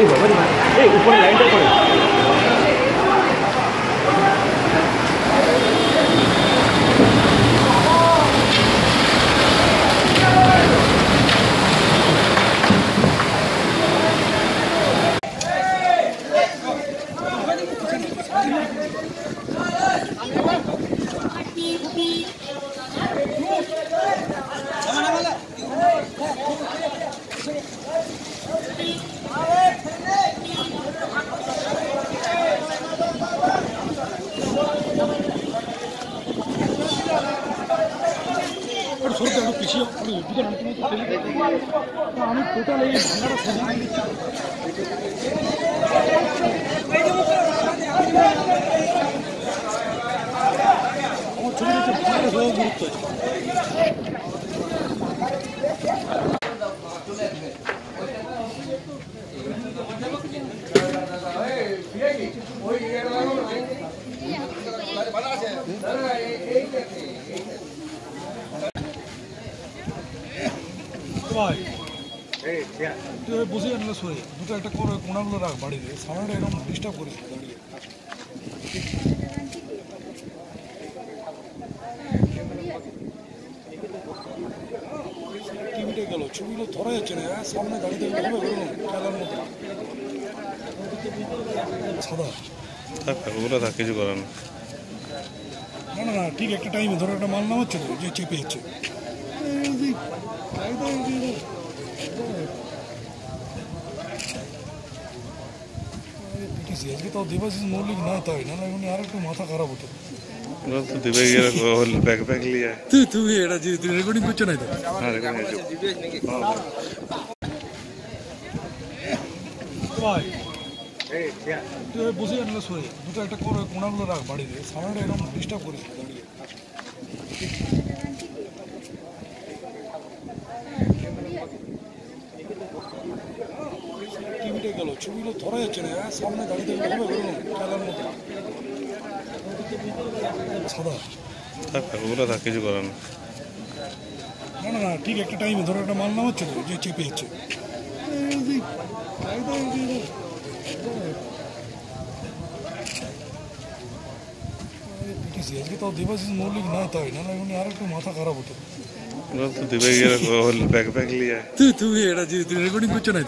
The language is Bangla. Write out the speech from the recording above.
এই বাবা রে বাবা। এই উপরে লাইনটা করে একটু সরতে একটু পিছিয়ে একটু দুটো মিনিট মতো ঠেলে দিতে। তুই দুটো একটা করে কোনাগুলো রাখ বাড়িতে। এরকম ডিস্টার্ব করিস না দাঁড়িয়ে। টিভিটা গেল ছবিগুলো ধরা যাচ্ছে না হ্যাঁ? সামনে দাঁড়িয়ে থাকলে হবে এরকম খেলার মতো সাদা। থাক থাক ওগুলো থাক কিছু করার না না না ঠিক একটা টাইমে ধরো একটা মাল নামাচ্ছে যে চেপে যাচ্ছে। মৌলিক না তাই না একটু মাথা খারাপ হতো তুই তুই এটা রেকর্ডিং করছ না তো বসে জানলে সরে দুটো একটা করে কোনাগুলো রাখ বাড়িতে সামনেটা এরকম ডিস্টার্ব করিস ছবিগুলো ধরা যাচ্ছে না হ্যাঁ? সামনে দাঁড়িয়ে হবে খেলার মতো সাদা থাক থাক ওগুলো থাক কিছু করার না না না না ঠিক একটা টাইমে ধরো একটা মাল নামাচ্ছে তো যে চেপে যাচ্ছে আজকে তাও দেবাশিস মৌলিক না তাই না এমনি আর একটু মাথা খারাপ হতো ব্যাগ লিয়ে তুই তুই এটা রেকর্ডিং করছ না।